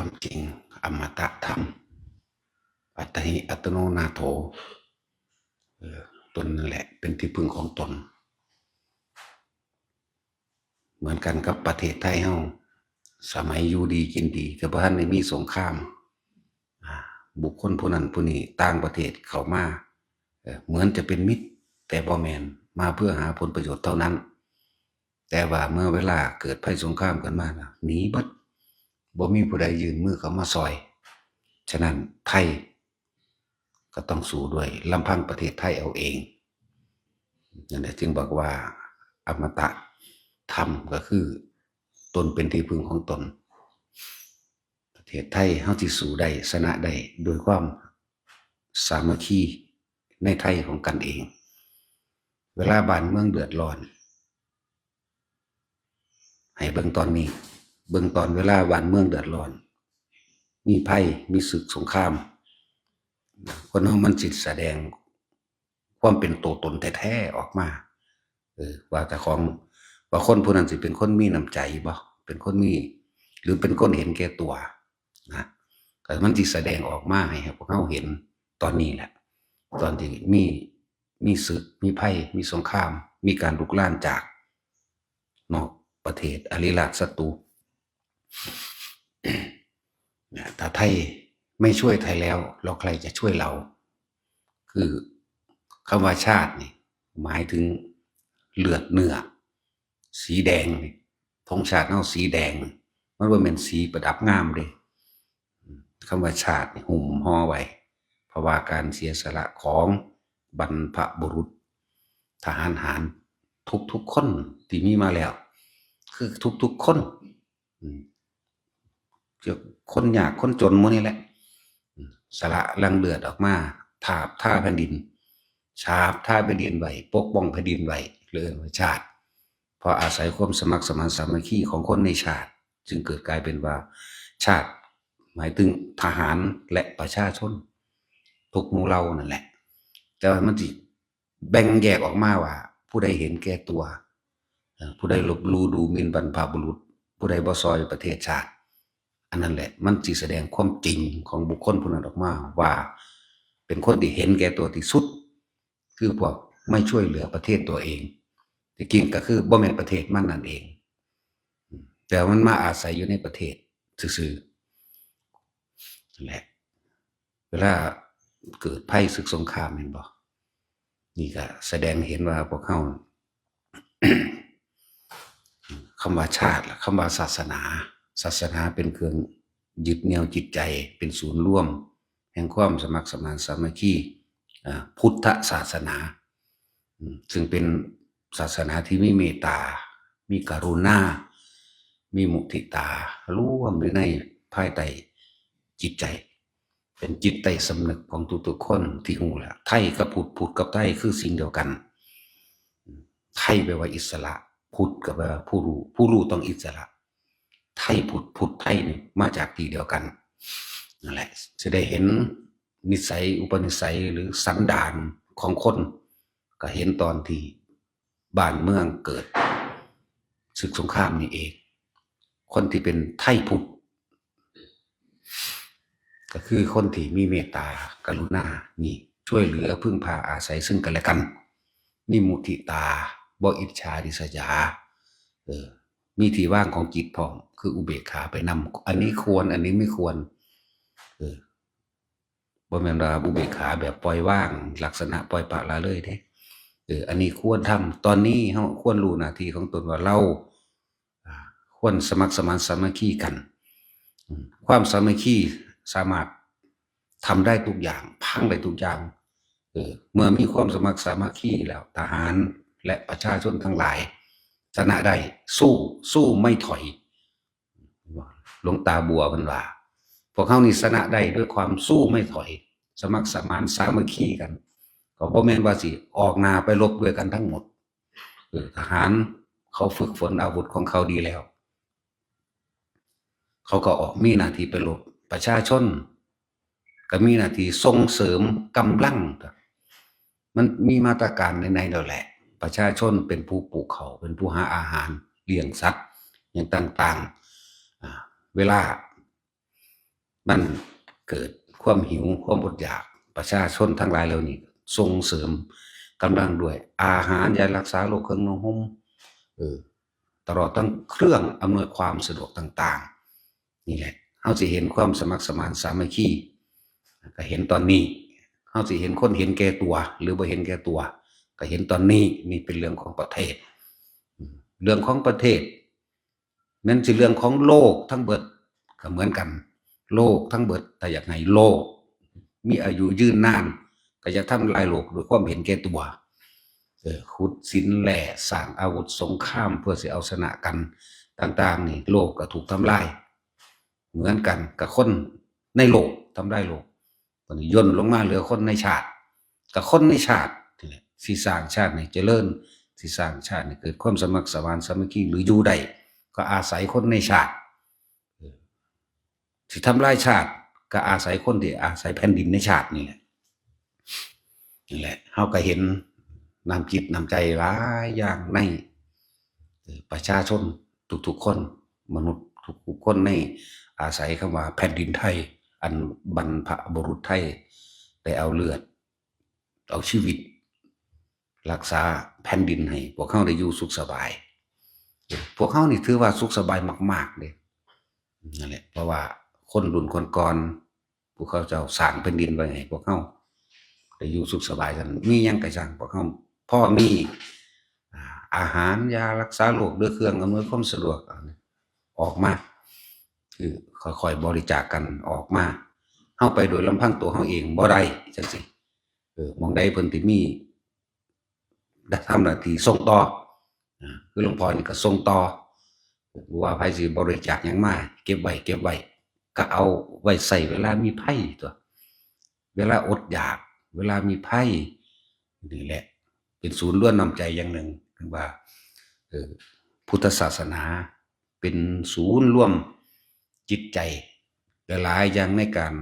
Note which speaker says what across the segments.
Speaker 1: ความจริงอมตะธรรม อัตหิอัตโนนาโถตนนั่นแหละ เป็นที่พึ่งของตน เหมือนกันกับประเทศไทยเฮาสมัยอยู่ดีกินดี แต่บ้านในมีสงคราม บุคคลผู้นั้นผู้นี้ต่างประเทศเข้ามาเหมือนจะเป็นมิตร แต่บ่แมนมาเพื่อหาผลประโยชน์เท่านั้น แต่ว่าเมื่อเวลาเกิดภัยสงครามกันมาหนีบัด บ่มีผู้ใดยืนมือเข้ามาซอย ฉะนั้นไทย ก็ต้องสู้ด้วยลำพังประเทศไทยเอาเองนั่นแหละจึงบอกว่าอมตะธรรมก็คือ ตนเป็นที่พึ่งของตน ประเทศไทยเฮาที่สู้ได้ชนะได้โดยความสามัคคีในไทยของกันเอง เวลาบ้านเมืองเดือดร้อน ให้เบิ่งตอนนี้ เบิ่งตอนเวลาบ้านเมืองเดือดร้อน มีภัยมีศึกสงคราม คนเฮามันสิแสดง ความเป็นตัวตนแท้ๆออกมาเออว่าแต่ของว่าคนผู้นั้นสิเป็นคนมีน้ำใจบ่เป็นคนมี หรือเป็นคนเห็นแก่ตัวนะก็มันสิแสดงออกมาให้พวกเราเห็นตอนนี้แหละ ตอนที่มีมีศึกมีภัยมีสงคราม มีการลุกลานจากนอกประเทศอริราชศัตรู ถ้าไทยไม่ช่วยไทยแล้ว เราใครจะช่วยเรา คือคำว่าชาตินี่หมายถึงเลือดเนื้อสีแดงนี่ธงชาติเฮาสีแดง มันว่าเป็นสีประดับงามเด้คำว่าชาติหุ่มห่อไว้เพราะว่าการเสียสละของบรรพบุรุษ ทหารหารทุกๆคนที่มีมาแล้ว คือทุกๆคน เกี่ยวคนยากคนจนมื้นี้แหละ สละลังเลือดออกมาทาบท่าแผ่นดิน ชาบท่าแผ่นดินไว้ปกป้องแผ่นดินไว้เรื่องชาติพราะอาศัยความสมัครสมานสามัคคีของคนในชาติ จึงเกิดกลายเป็นว่า ชาติหมายถึงทหารและประชาชนทุกหมู่เรานั่นแหละ แต่ว่ามันสิแบ่งแยกออกมาว่า ผู้ใดเห็นแก่ตัว ผู้ใดลบลู่ดูมินบรรพบุรุษ ผู้ใดบ่ซอยประเทศชาติ อันนั้นแหละ มันสิแสดงความจริงของบุคคลผู้นั้นออกมาว่า เป็นคนที่เห็นแก่ตัวที่สุด คือพวกไม่ช่วยเหลือประเทศตัวเองที่จริงก็คือบ่แม่นประเทศมันนั่นเอง แต่มันมาอาศัยอยู่ในประเทศซื่อๆนั่นแหละเวลาเกิดภัยศึกสงครามเห็นบ่นี่ก็แสดงเห็นว่าพวกเขาคำว่าชาติล่ะคำว่าศาสนา ศาสนาเป็นเครื่องยึดเหนี่ยวจิตใจเป็นศูนย์ร่วม แห่งความสมัครสมานสามัคคีพุทธศาสนา ซึ่งเป็นศาสนาที่มีเมตตา มีกรุณา มีมุทิตา ร่วมอยู่ในภายใต้จิตใจ เป็นจิตใต้สำนึกของทุกๆคนที่หูแหละไทยกับพุทธพุทธกับไทยคือสิ่งเดียวกัน ไทยแปลว่าอิสระ พุทธก็แปลว่าผู้รู้ ผู้รู้ต้องอิสระ ไทยพุทธพุทธไทยนี่มาจากที่เดียวกันนั่นแหละ จะได้เห็นนิสัยอุปนิสัยหรือสันดานของคน ก็เห็นตอนที่บ้านเมืองเกิดศึกสงครามนี่เอง คนที่เป็นไทยพุทธก็คือคนที่มีเมตตากรุณานี่ ช่วยเหลือพึ่งพาอาศัยซึ่งกันและกันมีมุทิตาบ่อิจฉาริษยาเออมีที่ว่างของจิตพอม คืออุเบกขาไปนำอันนี้ควร อันนี้ไม่ควร เออบ่แม่นว่าอุเบกขาแบบปล่อยว่าง ลักษณะปล่อยปละละเลยเด้เอออันนี้ควรทำตอนนี้เฮาควรรู้หน้าที่ของตนว่าเราอ่าควรสมัครสมานสามัคคีกัน ความสามัคคีสามารถทำได้ทุกอย่าง พังได้ทุกอย่างเออเมื่อมีความสมัครสามัคคีแล้วทหารและประชาชนทั้งหลายชนะได้สู้สู้ไม่ถอย หลวงตาบัวมันว่าพวกเขานี่ชนะได้ด้วยความสู้ไม่ถอย สมัครสมานสามัคคีกันก็บ่แม่นว่าสิออกนาไปรบด้วยกันทั้งหมดทหารเขาฝึกฝนอาวุธของเขาดีแล้ว เขาก็ออกมีหน้าที่ไปรบประชาชน ก็มีหน้าที่ส่งเสริมกำลัง มันมีมาตรการในในแล้วแหละ ประชาชนเป็นผู้ปลูกเขาเป็นผู้หาอาหารเลี้ยงสัตว์อย่างต่าง ๆ เวลา มันเกิดความหิวความอดอยากประชาชนทั้งหลายเหล่านี้ส่งเสริมกำลังด้วย อาหารยารักษาโรคเครื่องนุ่งห่มเออตลอดทั้งเครื่องอำนวยความสะดวกต่าง ๆ นี่แหละเขาสิเห็นความสมัครสมานสามัคคีก็เห็นตอนนี้เขาสิเห็นคนเห็นแก่ตัว หรือบ่เห็นแก่ตัว ก็เห็นตอนนี้นี่เป็นเรื่องของประเทศ เรื่องของประเทศ นั่นสิเรื่องของโลกทั้งเบิดก็เหมือนกัน โลกทั้งเบิด แต่อยากให้โลก มีอายุยืนนาน ก็จะทำลายโลกด้วยความเห็นแก่ตัวขุดสินแหล่สร้างอาวุธสงคราม เพื่อสิเอาชนะกัน ต่าง ๆ นี่โลกก็ถูกทำลาย เหมือนกันกับคนในโลกทำลายโลกตอนนี้ย่นลงมาเหลือคนในชาติ กับคนในชาตินี่สร้างชาตินี่เจริญสิสร้างชาตินี่เกิดความสมัครสมานสามัคคีหรืออยู่ใด ก็อาศัยคนในชาติสิทำลายชาติ ก็อาศัยคนที่อาศัยแผ่นดินในชาตินี่แหละนี่แหละเฮาก็เห็นนำจิตนำใจหลายอย่างในประชาชนทุกๆคน มนุษย์ทุกๆคนในอาศัยคำว่าแผ่นดินไทย อันบรรพบุรุษไทยได้เอาเลือด เอาชีวิต รักษาแผ่นดินให้พวกเขาได้อยู่สุขสบาย พวกเขานี่ถือว่าสุขสบายมาก ๆเลยนั่นแหละเพราะว่าคนรุ่นคนก่อนพวกเขาเจ้าสร้างแผ่นดินไว้ให้พวกเขาได้อยู่สุขสบายกันมียังกระจังพวกเขาพ่อมีอาหารยารักษาโรคด้วยเครื่องอำนวยความสะดวกออกมาคือค่อยๆบริจาคกันออกมาเฮาไปโดยลำพังตัวเฮาเองบ่ได้จังซี่เออมองใดเพิ่นที่มีได้ทำหน้าที่ส่งต่อ คือหลวงพ่อนี่ก็ส่งต่อว่าไผสิบริจาคยังมาเก็บไว้เก็บไว้ก็เอาไว้ใส่เวลามีภัยตัว เวลาอดอยาก เวลามีภัยนี่แหละ เป็นศูนย์ร่วมนำใจอย่างหนึ่งคือว่าพุทธศาสนาเป็นศูนย์ร่วมจิตใจหลายอย่างในการ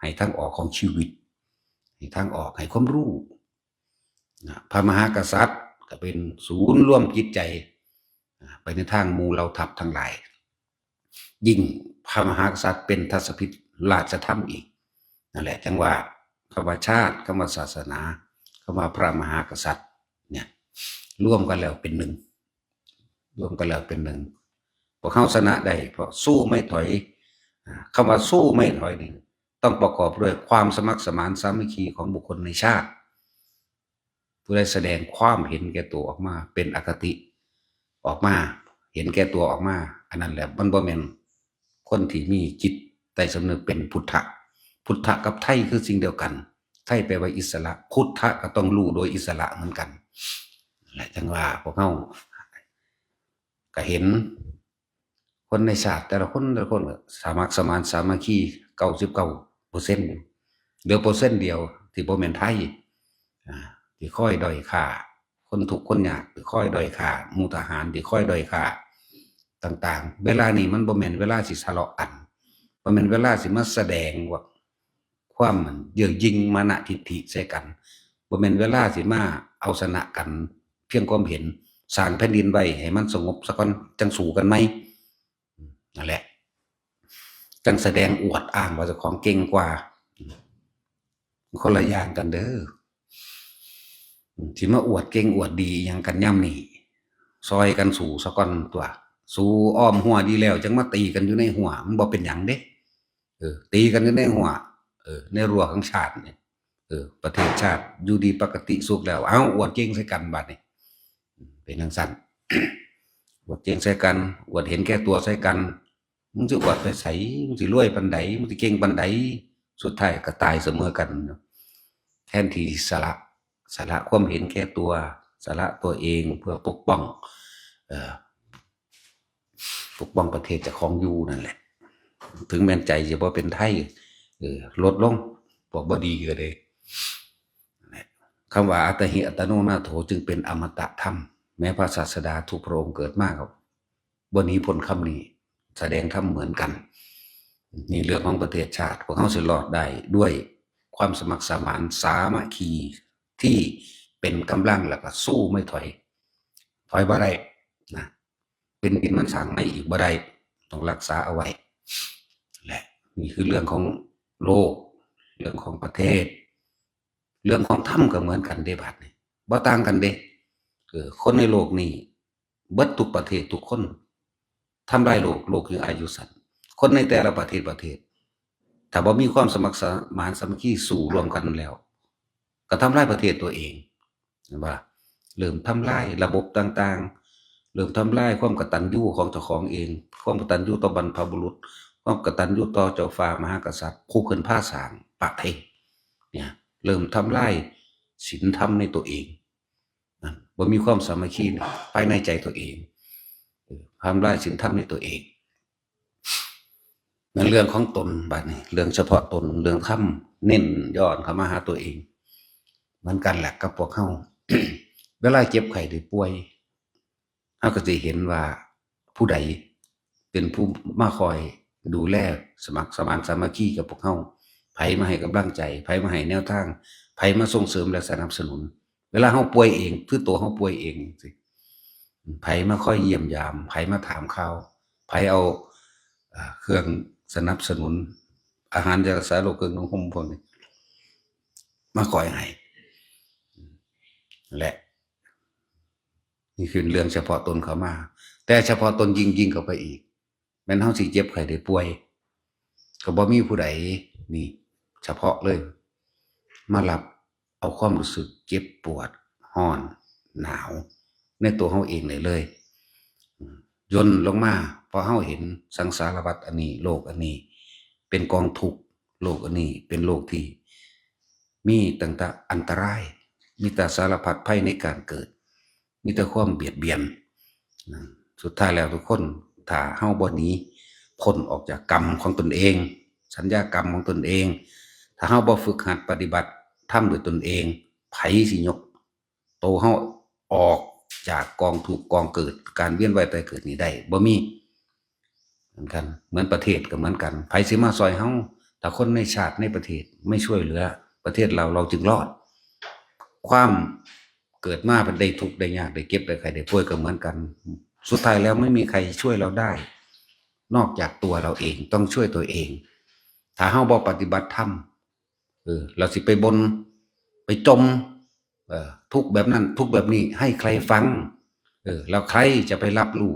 Speaker 1: ให้ทางออกของชีวิตให้ทางออกให้ความรู้พระมหากษัตริย์ ก็เป็นศูนย์ร่วมจิตใจ ไปในทางมูเราทับทั้งหลาย ยิ่งพระมหากษัตริย์เป็นทัศพิษราชธรรมอีกนั่นแหละจังว่าคำว่าชาติคำว่าศาสนาคำว่าพระมหากษัตริย์เนี่ยร่วมกันแล้วเป็นหนึ่งร่วมกันแล้วเป็นหนึ่งพวกเข้าชนะได้เพราะสู้ไม่ถอยอ่าคำว่าสู้ไม่ถอยนี่ต้องประกอบด้วยความสมัครสมานสามัคคีของบุคคลในชาติ ผู้ใดแสดงความเห็นแก่ตัวออกมา เป็นอคติออกมา เห็นแก่ตัวออกมา อันนั้นแหละมันบ่แม่นคนที่มีจิตใต้สำนึกเป็นพุทธะพุทธะกับไทยคือสิ่งเดียวกัน ไทยแปลว่าอิสระ พุทธะก็ต้องรู้โดยอิสระเหมือนกันและจังว่าพวกเขาก็เห็น คนในชาสติแต่ละคนแต่ละคนสามัครสมานสามัคคีเก้าสิบเก้าเปอร์เซ็นต์เหลือเปอร์เซ็นต์เดียว ที่บ่แม่นไทยอ่า ที่ค่อยด้อยค่า คนทุกคนยากที่ค่อยด้อยค่ามูทหารที่ค่อยด้อยค่าต่างๆ เวลานี้มันบ่แม่นเวลาสิทะเลาะกันบ่แม่นเวลาสิมาแสดงว่า ความมันเยื่อยิงมานะทิฐิใส่กันบ่แม่นเวลาสิมาเอาชนะกัน เพียงความเห็นสร้างแผ่นดินไว้ให้มันสงบสักก่อนจังสู่กันไหมนั่นแหละ จังแสดงอวดอ้างว่าเจ้าของเก่งกว่า คนละอย่างกันเด้อ สิมาอวดเก่งอวดดีหยังกันย่ำนี่ซอยกันสู่สักก่อนตัว สู่อ้อมหัวดีแล้วจังมาตีกันอยู่ในหัวมันบ่เป็นหยังเด้เออ ตีกันอยู่ในหัวเออ ในรั้วของชาติเนี่ยเออ ประเทศชาติอยู่ดีปกติสุขแล้ว เอาอวดเก่งใส่กันบัดนี้เป็นทังสั้นอวดเก่งใส่กันอวดเห็นแก่ตัวใส่กันมึงจะอวดไปใส่มึงสิรวยปันใดมึงสิเก่งปันใดสุดท้ายก็ตายเสมอกันแทนที่สละ สละความเห็นแก่ตัวสละตัวเองเพื่อปกป้องออปกป้องประเทศจากของยูนั่นแหละ ถึงแม้นใจจะบ่เป็นไทยลดลงพวกบดีก็เลยคำว่าอัตหิอัตโนนาโถจึงเป็นอมตะธรรม แม้พระศาสดาทุกพระองค์เกิดมากครับบนนี้ผลคำนี้ แสดงธรรมเหมือนกัน นี่เรื่องของประเทศชาติพวกเขาสิรอดได้ด้วยความสมัครสมานสามัคคี ที่เป็นกำลังแล้วก็สู้ไม่ถอย ถอยบ่ได้นะเป็นดินมันสั่งไม่อีกบ่ได้ต้องรักษาเอาไว้แหละนี่คือเรื่องของโลก เรื่องของประเทศ เรื่องของธรรมก็เหมือนกันเดบัดนี่บ่ต่างกันเด้เออคนในโลกนี้เบิดทุกประเทศทุกคนทำลายโลกโลกคืออายุสั้นคนในแต่ละประเทศประเทศ ถ้าบ่มีความสมัครสมานสามัคคีสู่รวมกันแล้ว ก็ทำลายประเทศตัวเองเห็นบ่เริ่มทำลายระบบต่างๆ เริ่มทำลายความกตัญญูของเจ้าของเอง ความกตัญญูต่อบรรพบุรุษ ความกตัญญูต่อเจ้าฟ้ามหากษัตริย์ ผู้ขึ้นผ้าสางประเทศเนี่ยเริ่มทำลายศีลธรรมในตัวเองนั่นบ่มีความสามัคคีภายในใจตัวเองทำลายศีลธรรมในตัวเองนั่นเรื่องของตนบัดนี้ เรื่องเฉพาะตนเรื่องธรรมเน้นย้อนเข้ามาหาตัวเอง เหมือนกันแหละกับพวกเขาเวลาเจ็บไข้หรือป่วยเราก็จะเห็นว่าผู้ใดเป็นผู้มาคอยดูแลสมัครสมานสามัคคีกับพวกเขาไผมาให้กำลังใจไผมาให้แนวทางไผมาส่งเสริมและสนับสนุน เวลาเขาป่วยเองคือตัวเขาป่วยเองสิไผมาค่อยเยี่ยมยามไผมาถามข่าวไผเอาอเครื่องสนับสนุน อาหารยารักษาโรคเครื่องนุ่งห่มพวกนี้มาคอยให้ และ นี่คือเรื่องเฉพาะตนเขามา แต่เฉพาะตนยิงยิงเข้าไปอีกแม้นเฮาสิเจ็บไข้ได้ป่วยก็บ่มีผู้ใดนี่ เฉพาะเลย มารับเอาความรู้สึกเจ็บปวดห้อน หนาว ในตัวเฮาเองเลยเลยยนลงมาพอเฮาเห็นสังสารวัฏอันนี้ โลกอันนี้ เป็นกองทุกข์โลกอันนี้ เป็นโลกที่ มีตั้งแต่อันตราย มีแต่สารพัดภัยในการเกิด มีแต่ความเบียดเบียน สุดท้ายแล้วทุกคนถ้าเฮ้าบ่หนีพ้นออกจากกรรมของตนเอง สัญญากรรมของตนเอง ถ้าเฮ้าบ่ฝึกหัดปฏิบัติทำด้วยตนเองไผสิยก โตเฮ้าออกจากกองถูกกองเกิด การเวียนว่ายตายเกิดนี้ได้บ่มีเหมือนกันเหมือนประเทศก็เหมือนกันไผสิมาซอยเฮ้าถ้าคนในชาติในประเทศไม่ช่วยเหลือ ประเทศเราเราจึงรอด ความเกิดมาเป็นได้ทุกข์ได้ยากได้เก็บได้ใครได้ป่วยก็เหมือนกัน สุดท้ายแล้วไม่มีใครช่วยเราได้ นอกจากตัวเราเองต้องช่วยตัวเอง ถ้าเฮาบ่ปฏิบัติธรรมเออเราสิไปบนไปจมเออทุกแบบนั้น ทุกแบบนี้ให้ใครฟัง เออแล้วใครจะไปรับรู้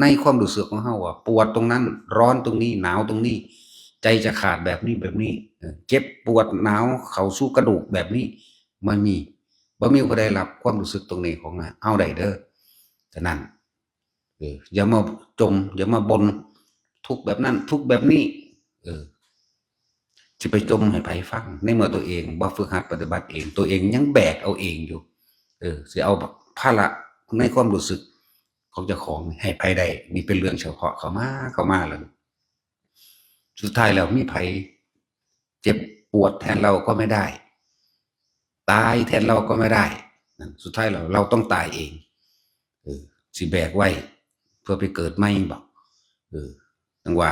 Speaker 1: ในความรู้สึกของเฮาว่าปวดตรงนั้น ร้อนตรงนี้หนาวตรงนี้ ใจจะขาดแบบนี้แบบนี้เจ็บปวดหนาวเขาสู่กระดูกแบบนี้ ไม่มีบ่มีผู้ใดรับความรู้สึกตรงนี้ของเฮาได้เด้อฉะนั้นเอออย่ามาจม อย่ามาบนทุกแบบนั้น ทุกแบบนี้ เออจะไปจมให้ไผฟัง ในเมื่อตัวเองบ่ฝึกหัดปฏิบัติเอง ตัวเองยังแบกเอาเองอยู่ เออสิเอาภาระในความรู้สึกของเจ้าของให้ไผได้นี่เป็นเรื่องเฉพาะเขามาเขามาเลยสุดท้ายแล้วมีไผเจ็บปวดแทนเราก็ไม่ได้ ตายแทนเราก็ไม่ได้นั่นสุดท้ายเราเราต้องตายเองเออสิแบกไว้ เพื่อไปเกิดไม่บอกเออตังว่า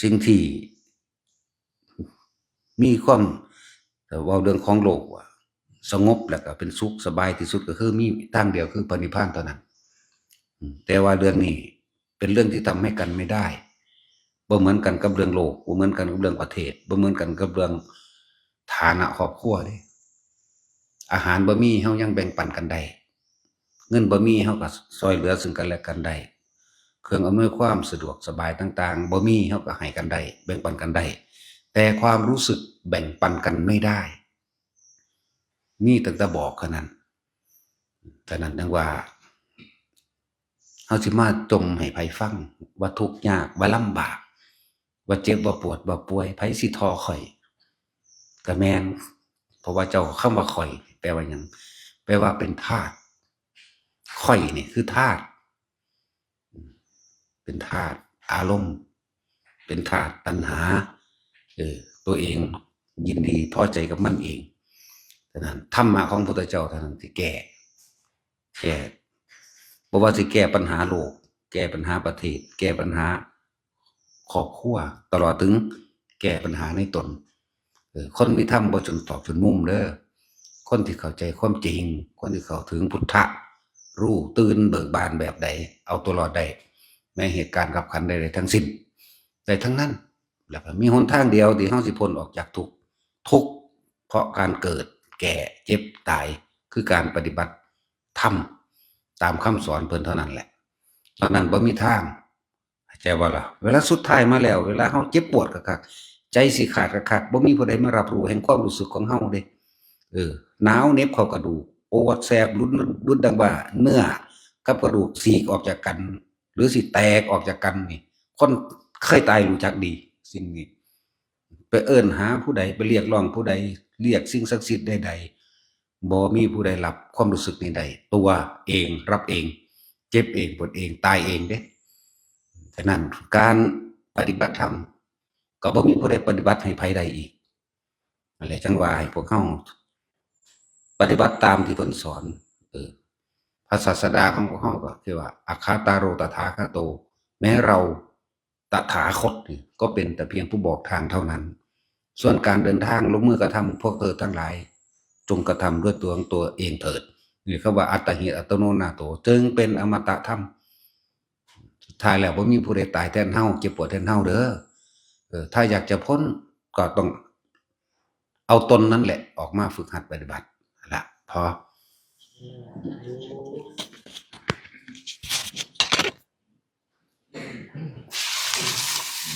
Speaker 1: สิ่งที่ มีความแต่ว่าเรื่องของโลกว่าสงบแล้วก็เป็นสุขสบายที่สุดก็คือมีทางเดียวคือปณิพานเท่านั้น แต่ว่าเรื่องนี้เป็นเรื่องที่ทำให้กันไม่ได้บ่เหมือนกันกับเรื่องโลกบ่เหมือนกันกับเรื่องประเทศบ่เหมือนกันกับเรื่อง ฐานะครอบครัวเด้อาหารบ่มีเฮายังแบ่งปันกันได้เงินบ่มีเฮาก็ซอยเหลือซึ่งกันและกันได้เครื่องอำนวยความสะดวกสบายต่างๆบ่มีเฮาก็ให้กันได้แบ่งปันกันได้แต่ความรู้สึกแบ่งปันกันไม่ได้มีตั้งแต่บอกแค่นั้นแต่นั้นดังว่าเฮาสิมาจมให้ไผฟัง ว่าทุกข์ยากว่าลำบาก ว่าเจ็บว่าปวดว่าป่วยไผสิทอข่อย ก็แมนเพราะว่าเจ้าคำว่าข่อย แปลว่าหยังแปลว่าเป็นธาตุข่อยนี่คือธาตุเป็นธาตุอารมณ์ เป็นธาตุตัณหาเออตัวเองยินดีพอใจกับมันเองฉะนั้นธรรมะของพระพุทธเจ้าท่านั้นที่แก้แก้บ่ว่าสิแก้ปัญหาโลก แก้ปัญหาประเทศ แก้ปัญหาครอบครัวตลอดถึงแก้ปัญหาในตน คนมีธรรมบ่จนตอบจนมุมเด้อคนที่เข้าใจความจริง คนที่เข้าถึงพุทธะรู้ตื่นเบิกบานแบบใด เอาตัวรอดได้ในเหตุการณ์กับขันใดๆทั้งสิ้นได้ทั้งนั้นแล้วมีหนทางเดียวที่เฮาสิพ้นออกจากทุกทุกเพราะการเกิดแก่เจ็บตายคือการปฏิบัติธรรมตามคำสอนเพิ่นเท่านั้นแหละตอนนั้นบ่มีทางใจบ่ล่ะเวลาสุดท้ายมาแล้ว เวลาเฮาเจ็บปวดคักๆ ใจสิขาดคักๆบ่มีผู้ใดมารับรู้แห่งความรู้สึกของเฮาเด้เออหนาวเน็บเข้ากระดูกปวดแสบรุนรุนดังว่า เนื้อกับกระดูกฉีกออกจากกัน หรือสิแตกออกจากกันนี่ คนเคยตายรู้จักดี สิ่งนี้ ไปเอิ้นหาผู้ใดไปเรียกร้องผู้ใด เรียกสิ่งศักดิ์สิทธิ์ใดๆบ่มีผู้ใดรับความรู้สึกนี้ได้ตัวเองรับเอง เจ็บเองปวดเองตายเองเด้ฉะนั้นการปฏิบัติธรรม ก็บ่มีผู้ใดปฏิบัติให้ไผใดอีกนั่นแหละจังว่าให้พวกเฮาปฏิบัติตามที่เพิ่นสอน เออพระศาสดาของพวกเฮาก็คือว่าอาคาตาโรตถาคโต แม้เราตถาคตก็เป็นแต่เพียงผู้บอกทางเท่านั้น ส่วนการเดินทางลงมือกระทำพวกเธอทั้งหลาย จงกระทำด้วยตัวของตัวเองเถิดนี่เขาว่าอัตหิอัตโนนาโต จึงเป็นอมตะธรรมสุดท้ายแล้วบ่มีผู้ใดตายแทนเฮาเจ็บปวดแทนเฮาเด้อ ถ้าอยากจะพ้นก็ต้อง เอาตนนั่นแหละ ออกมาฝึกหัดปฏิบัตินั่นละพอ